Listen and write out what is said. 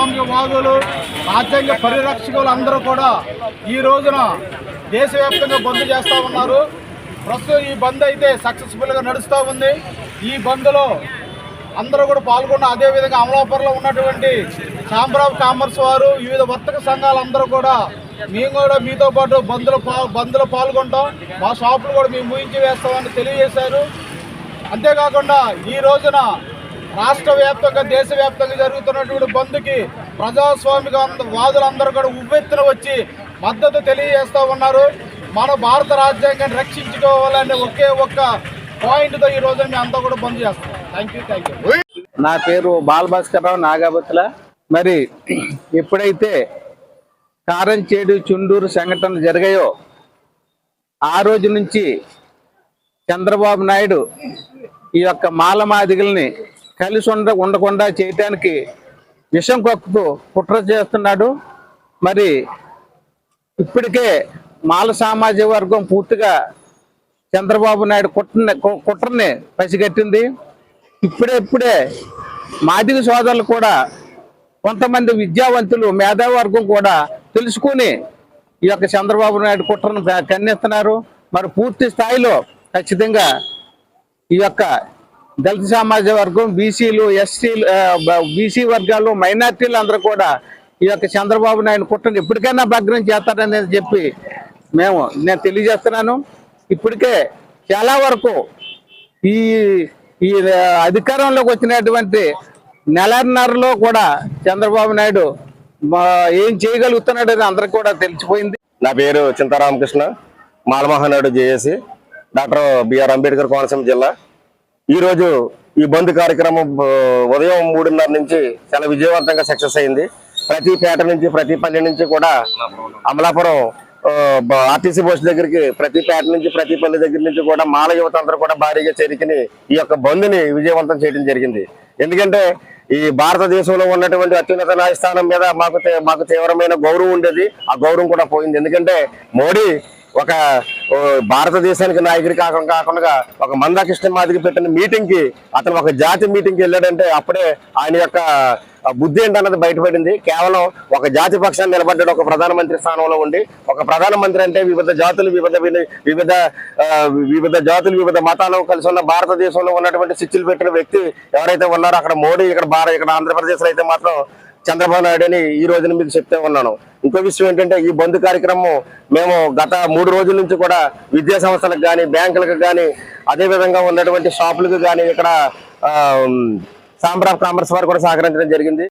ప్రజాస్వామ్యవాదులు రాజ్యాంగ పరిరక్షకులు అందరూ కూడా ఈ రోజున దేశవ్యాప్తంగా బంద్ చేస్తూ ఉన్నారు. ప్రస్తుతం ఈ బంద్ అయితే సక్సెస్ఫుల్గా నడుస్తూ ఉంది. ఈ బంద్లో అందరూ కూడా పాల్గొన్న అదేవిధంగా అమలాపురంలో ఉన్నటువంటి ఛాంబర్ ఆఫ్ కామర్స్ వారు వివిధ వర్తక సంఘాలు అందరూ కూడా మేము కూడా మీతో పాటు బంద్లో పా బంద్లో పాల్గొంటాం. మా షాపులు కూడా మేము ముగించి వేస్తామని తెలియజేశారు. అంతేకాకుండా ఈ రోజున రాష్ట్ర వ్యాప్తంగా దేశవ్యాప్తంగా జరుగుతున్నటువంటి బంద్కి ప్రజాస్వామిక వాదులందరూ కూడా ఉవ్వెత్తున వచ్చి మద్దతు తెలియజేస్తూ ఉన్నారు. మన భారత రాజ్యాంగాన్ని రక్షించుకోవాలనే ఒకే ఒక్క పాయింట్తో ఈ రోజు మేము అంతా కూడా బంద్ చేస్తాం. థ్యాంక్ యూ థ్యాంక్ యూ నా పేరు బాలభాస్కరరావు నాగాబతుల మరి ఎప్పుడైతే కారంచేడు చుండూరు సంఘటనలు జరిగాయో ఆ రోజు నుంచి చంద్రబాబు నాయుడు ఈ యొక్క మాలమాదిగల్ని కలిసి ఉండ ఉండకుండా చేయటానికి విషం కక్కుతూ కుట్ర చేస్తున్నాడు. మరి ఇప్పటికే మాల సామాజిక వర్గం పూర్తిగా చంద్రబాబు నాయుడు కుట్రని కు- కుట్రని పసిగట్టింది. ఇప్పుడే ఇప్పుడే మాదిగ సోదరులు కూడా కొంతమంది విద్యావంతులు మేధావి వర్గం కూడా తెలుసుకుని ఈ యొక్క చంద్రబాబు నాయుడు కుట్రను క- ఖండిస్తున్నారు మరి పూర్తి స్థాయిలో ఖచ్చితంగా ఈ యొక్క దళిత సమాజ వర్గం బీసీలు ఎస్సీలు బీసీ వర్గాలు మైనార్టీలు అందరూ కూడా ఈ యొక్క చంద్రబాబు నాయుడు కుట్రను ఎప్పటికైనా భగ్నం చేస్తాడనేది చెప్పి మేము నేను తెలియజేస్తున్నాను. ఇప్పటికే చాలా వరకు ఈ ఈ అధికారంలోకి వచ్చినటువంటి నెలన్నరలో కూడా చంద్రబాబు నాయుడు మా- ఏం చేయగలుగుతున్నాడు అని అందరికి కూడా తెలిసిపోయింది. నా పేరు Chintaramakrishna Malamahanadu JAC doctor BR Ambedkar Konaseema జిల్లా. ఈరోజు ఈ బంద్ కార్యక్రమం ఉదయం మూడున్నర నుంచి చాలా విజయవంతంగా సక్సెస్ అయింది. ప్రతి పేట నుంచి ప్రతి పల్లె నుంచి కూడా అమలాపురం ఆర్టీసీ బస్ దగ్గరికి ప్రతి పేట నుంచి ప్రతి పల్లె దగ్గర నుంచి కూడా మాల యువత అందరూ కూడా భారీగా చేరికని ఈ యొక్క బంద్ని విజయవంతం చేయడం జరిగింది. ఎందుకంటే ఈ భారతదేశంలో ఉన్నటువంటి అత్యున్నత న్యాయస్థానం మీద మాకు మాకు తీవ్రమైన గౌరవం ఉండేది. ఆ గౌరవం కూడా పోయింది. ఎందుకంటే మోడీ ఒక భారతదేశానికి నాయకుడి కాకుండా కాకుండా ఒక మందాకృష్ణ మాదిరి పెట్టిన మీటింగ్కి అతను ఒక జాతి మీటింగ్కి వెళ్ళాడంటే అప్పుడే ఆయన యొక్క బుద్ధి ఏంటన్నది బయటపడింది. కేవలం ఒక జాతి పక్షాన్ని నిలబడ్డాడు ఒక ప్రధానమంత్రి స్థానంలో ఉండి. ఒక ప్రధానమంత్రి అంటే వివిధ జాతులు వివిధ వివిధ వివిధ జాతులు వివిధ మతాలు కలిసి ఉన్న భారతదేశంలో ఉన్నటువంటి శిక్షలు పెట్టిన వ్యక్తి ఎవరైతే ఉన్నారో అక్కడ మోడీ ఇక్కడ భారత ఇక్కడ ఆంధ్రప్రదేశ్లో అయితే మాత్రం చంద్రబాబు నాయుడు అని ఈ రోజున మీకు చెప్తే ఉన్నాను. ఇంకో విషయం ఏంటంటే ఈ బంధు కార్యక్రమం మేము గత మూడు రోజుల నుంచి కూడా విద్యా సంస్థలకు కానీ బ్యాంకులకు కానీ అదే విధంగా ఉన్నటువంటి షాపులకు కానీ ఇక్కడ సాంబర్ ఆఫ్ కామర్స్ వారు కూడా సహకరించడం జరిగింది.